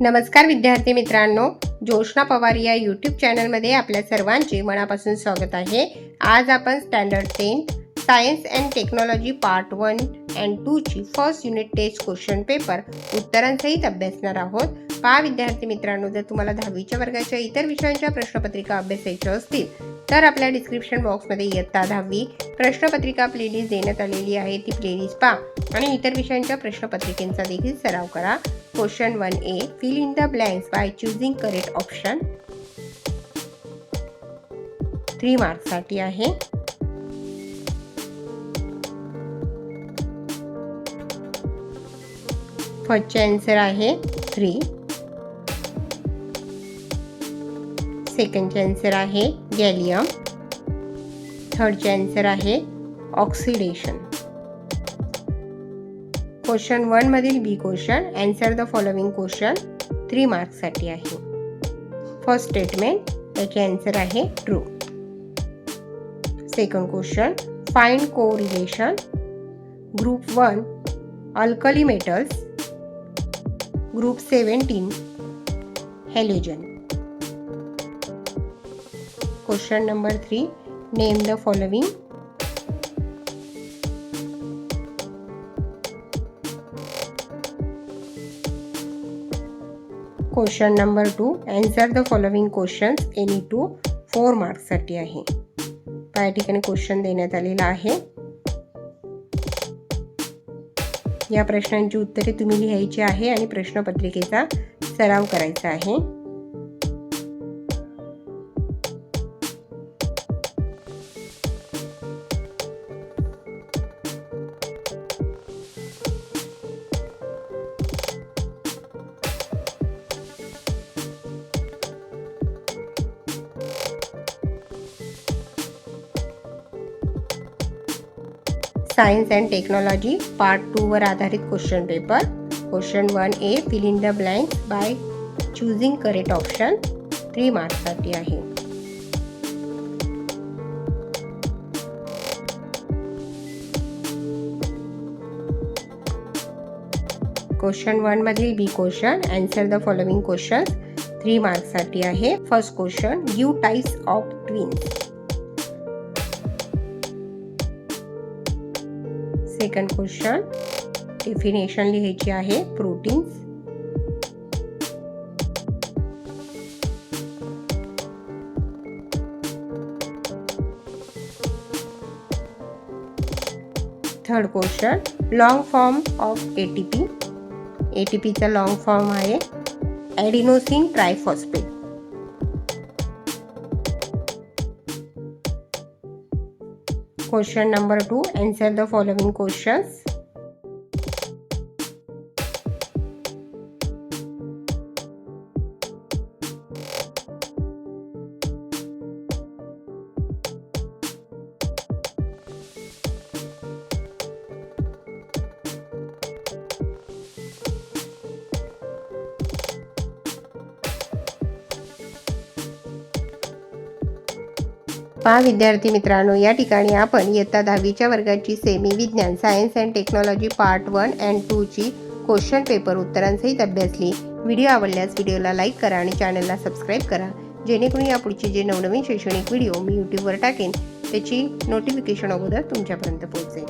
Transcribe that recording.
नमस्कार विद्यार्थी मित्रांनो जोशना पवार या यूट्यूब चॅनलमध्ये आपल्या सर्वांचे मनापासून स्वागत आहे. आज आपण standard ten science and technology part one and टूची first unit test question paper उत्तरांसहित अभ्यासणार आहोत. पहा विद्यार्थी मित्रांनो जर तुम्हाला दहावीच्या वर्गाच्या इतर विषयांच्या प्रश्नपत्रिका अभ्यासायच्या असतील तर आपल्या डिस्क्रिप्शन बॉक्समध्ये इयत्ता दहावी प्रश्नपत्रिका प्लेलिस्ट देण्यात आलेली आहे. ती प्लेलिस्ट पहा आणि इतर विषयांच्या प्रश्नपत्रिकेंचा देखील सराव करा. Question one A fill in the blanks by choosing correct option three मार्क्ससाठी आहे. फर्स्टचे आन्सर आहे थ्री सेकंडचे आन्सर आहे गॅलियम थर्डचे आन्सर आहे ऑक्सिडेशन क्वेश्चन वन मधील B question answer the following question three मार्क्ससाठी आहे. फर्स्ट स्टेटमेंट त्याचे आन्सर आहे true second question find correlation group one alkali metals group seventeen halogen question number three name the following question number two. Answer the following questions any two four मार्क्ससाठी आहे. या ठिकाणी question देण्यात आलेला आहे. या प्रश्नांची उत्तरे तुम्ही लिहायची आहे आणि प्रश्नपत्रिकेचा सराव करायचा आहे. Science and technology part two वर आधारित question paper question one A fill in the blank by choosing correct option three मार्क्ससाठी आहे. क्वेश्चन वन मधील B question answer the following question three मार्क्ससाठी आहे. First question you types of twins second question definition लिहायची आहे proteins third question long form of ATP एटीपीचा long form आहे. Adenosine triphosphate Question number 2. Answer the following questions. पहा विद्यार्थी मित्रांनो या ठिकाणी आपण इयत्ता दहावीच्या वर्गाची सेमी विज्ञान science and technology part one and टूची question paper उत्तरांसहित अभ्यासली. व्हिडिओ आवडल्यास व्हिडिओला लाईक करा आणि चॅनलला सबस्क्राईब करा. जेणेकरून यापुढचे जे नवनवीन शैक्षणिक व्हिडिओ मी यूट्यूबवर टाकेन त्याची नोटिफिकेशन अगोदर तुमच्यापर्यंत पोहोचेल.